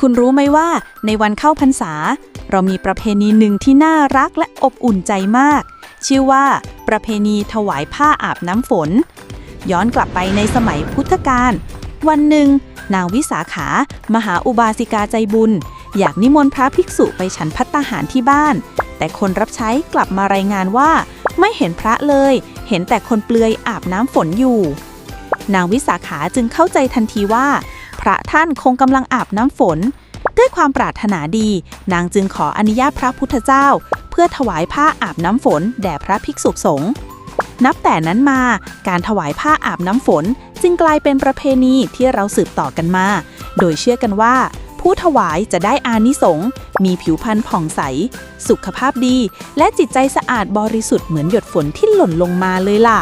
คุณรู้ไหมว่าในวันเข้าพรรษา เรามีประเพณีหนึ่งที่น่ารักและอบอุ่นใจมาก ชื่อว่า ประเพณีถวายผ้าอาบน้ำฝน ย้อนกลับไปในสมัยพุทธกาลวันหนึ่ง นางวิสาขา มหาอุบาสิกาใจบุญ อยากนิมนต์พระภิกษุไปฉันพัตตาหารที่บ้าน แต่คนรับใช้กลับมารายงานว่า ไม่เห็นพระเลย เห็นแต่คนเปลือยอาบน้ำฝนอยู่ นางวิสาขาจึงเข้าใจทันทีว่า พระท่านคงกำลังอาบน้ำฝน ด้วยความปรารถนาดี นางจึงขออนุญาตพระพุทธเจ้า เพื่อถวายผ้าอาบน้ำฝน แด่พระภิกษุสงฆ์นับแต่นั้นมาการถวายผ้าอาบน้ำฝน จึงกลายเป็นประเพณีที่เราสืบต่อกันมา โดยเชื่อกันว่า ผู้ถวายจะได้อานิสงส์มีผิวพรรณผ่องใส สุขภาพดี และจิตใจสะอาดบริสุทธิ์เหมือนหยดฝนที่หล่นลงมาเลยล่ะ